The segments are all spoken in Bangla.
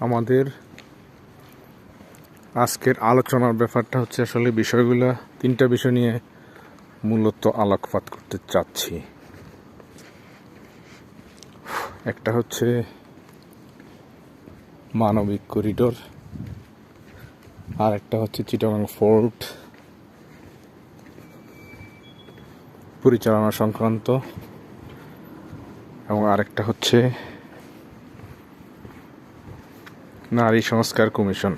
আমাদের আজকের আলোচনার ব্যাপারটা হচ্ছে আসলে বিষয়গুলো, তিনটা বিষয় নিয়ে মূলত আলোকপাত করতে চাচ্ছি। একটা হচ্ছে মানবিক করিডোর আর একটা হচ্ছে চিটাগাং ফোর্ট, পরিচালনা সংক্রান্ত, এবং আরেকটা হচ্ছে নারী সংস্কার কমিশন।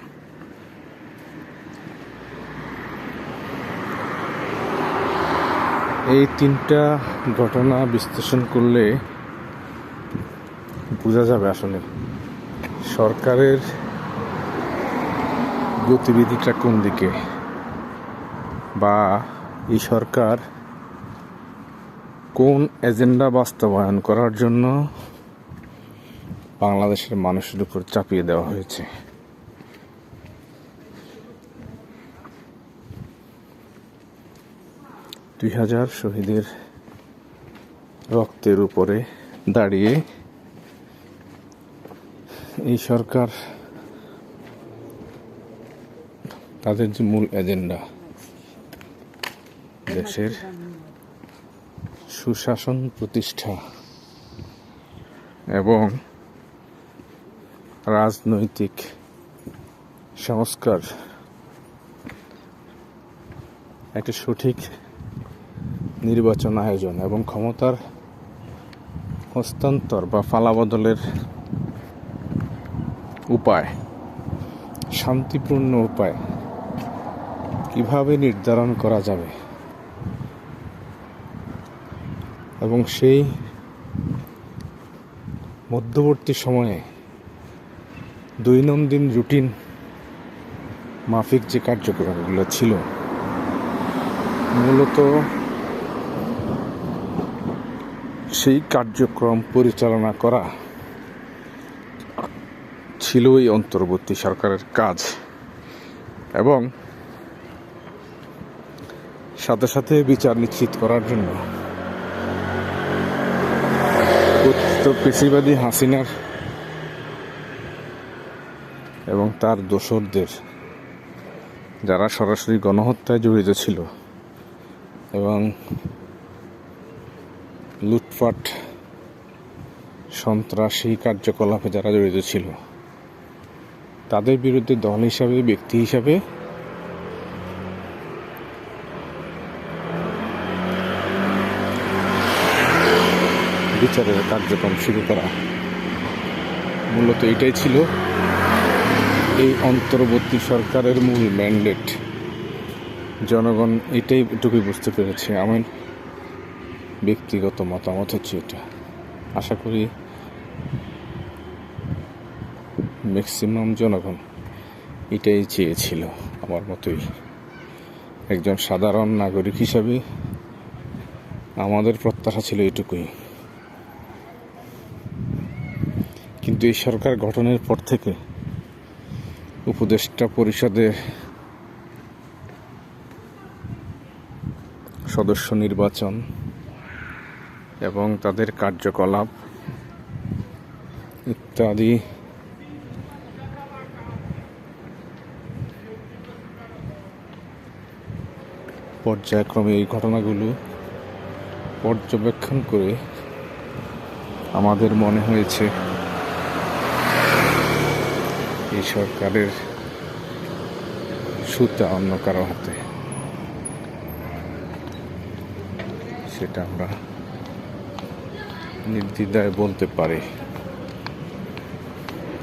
এই তিনটা ঘটনা বিশ্লেষণ করলে বোঝা যাবে আসলে সরকারের গতিবিধিটা কোন দিকে বা এই সরকার কোন এজেন্ডা বাস্তবায়ন করার জন্য বাংলাদেশের মানুষের উপর চাপিয়ে দেওয়া হয়েছে। দুই হাজার শহীদের রক্তের উপরে দাঁড়িয়ে এই সরকার তাদের যে মূল এজেন্ডা, দেশের সুশাসন প্রতিষ্ঠা এবং রাজনৈতিক সংস্কার একটা সঠিক নির্বাচন আয়োজন এবং ক্ষমতার হস্তান্তর বা ফালাবদলের উপায়, শান্তিপূর্ণ উপায় কীভাবে নির্ধারণ করা যাবে? এবং সেই মধ্যবর্তী সময়ে দৈনন্দিন রুটিন মাফিক যে কার্যক্রমগুলো ছিল, মূলত সেই কার্যক্রম পরিচালনা করা ছিল এই অন্তর্বর্তী সরকারের কাজ এবং সাথে সাথে বিচার নিশ্চিত করার জন্য তো পেশিবাদী হাসিনার এবং তার দোসরদের যারা সরাসরি গণহত্যায় জড়িত ছিল এবং লুটপাট, সন্ত্রাসী কার্যকলাপে যারা জড়িত ছিল, তাদের বিরুদ্ধে দল হিসাবে, ব্যক্তি হিসাবে বিচারের কার্যক্রম শুরু করা মূলত এটাই ছিল। এই অন্তর্বর্তী সরকারের মূল ম্যান্ডেট। জনগণ এটাই এটুকুই বুঝতে পেরেছে। আমার ব্যক্তিগত মতামত হচ্ছে এটা। আশা করি ম্যাক্সিমাম জনগণ এটাই চেয়েছিল আমার মতোই। একজন সাধারণ নাগরিক হিসাবে আমাদের প্রত্যাশা ছিল এটুকুই। কিন্তু এই সরকার গঠনের পর থেকে উপদেষ্টা পরিষদের সদস্য নির্বাচন এবং তাদের কার্যকলাপ ইত্যাদি। পর্যায়ক্রমে এই ঘটনাগুলো পর্যবেক্ষণ করে আমাদের মনে হয়েছে। এই সরকারের সুতা অন্য কারও হাতে। সেটা আমরা নির্দ্বিধায় বলতে পারি।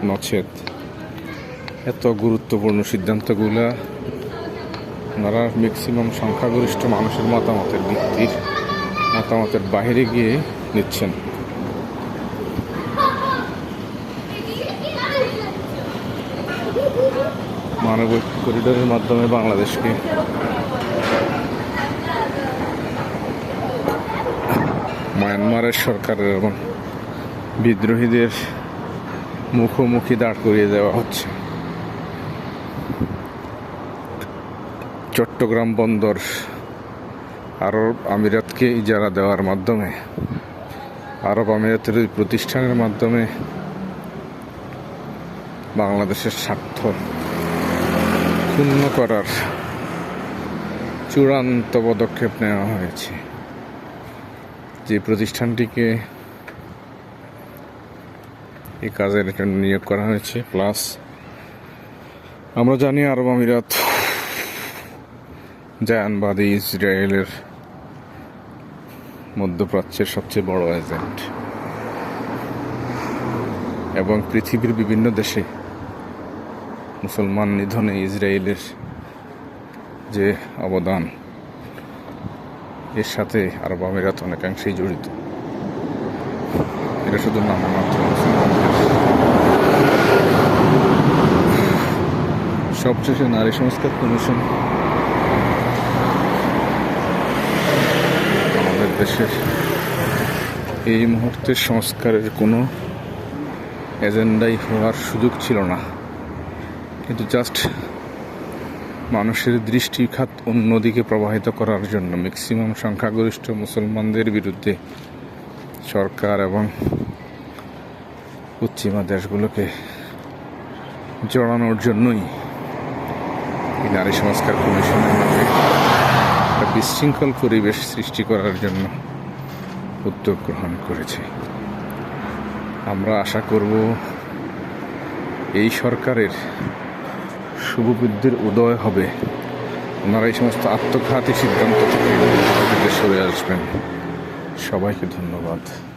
নচেত এত গুরুত্বপূর্ণ সিদ্ধান্তগুলা ওনারা ম্যাক্সিমাম সংখ্যাগরিষ্ঠ মানুষের মতামতের ভিত্তির মতামতের বাইরে গিয়ে নিচ্ছেন। মানবিক করিডোরের মাধ্যমে বাংলাদেশকে মায়ানমারের সরকারের এবং বিদ্রোহীদের মুখোমুখি দাঁড় করিয়ে দেওয়া হচ্ছে। চট্টগ্রাম বন্দর আরব আমিরাতকে ইজারা দেওয়ার মাধ্যমে, আরব আমিরাতের প্রতিষ্ঠানের মাধ্যমে বাংলাদেশের স্বার্থ ক্ষুণ্ণ করার চূড়ান্ত পদক্ষেপ নেওয়া হয়েছে। যে প্রতিষ্ঠানটিকে এই কাজের জন্য নিয়োগ করা হয়েছে, প্লাস আমরা জানি আরব আমিরাত জায়ানবাদী ইসরায়েলের মধ্যপ্রাচ্যের সবচেয়ে বড় এজেন্ট। এবং পৃথিবীর বিভিন্ন দেশে মুসলমান নিধনে ইসরায়েলের যে অবদান, এর সাথে আরব আমিরাত অনেকাংশেই জড়িত। এটা শুধু নামমাত্র মুসলমানদের। সবশেষে নারী সংস্কার কমিশন আমাদের দেশের এই মুহূর্তে সংস্কারের কোনো এজেন্ডাই হওয়ার সুযোগ ছিল না। কিন্তু জাস্ট মানুষের দৃষ্টিখাত অন্যদিকে প্রবাহিত করার জন্য ম্যাক্সিমাম সংখ্যাগরিষ্ঠ মুসলমানদের বিরুদ্ধে সরকার এবং পশ্চিমা দেশগুলোকে জড়ানোর জন্যই এই নারী সংস্কার কমিশনের নামে একটা বিশৃঙ্খল পরিবেশ সৃষ্টি করার জন্য উদ্যোগ গ্রহণ করেছে। আমরা আশা করব এই সরকারের শুভবুদ্ধির উদয় হবে। ওনারা এই সমস্ত আত্মঘাতী সিদ্ধান্ত থেকে সরে আসবেন। সবাইকে ধন্যবাদ।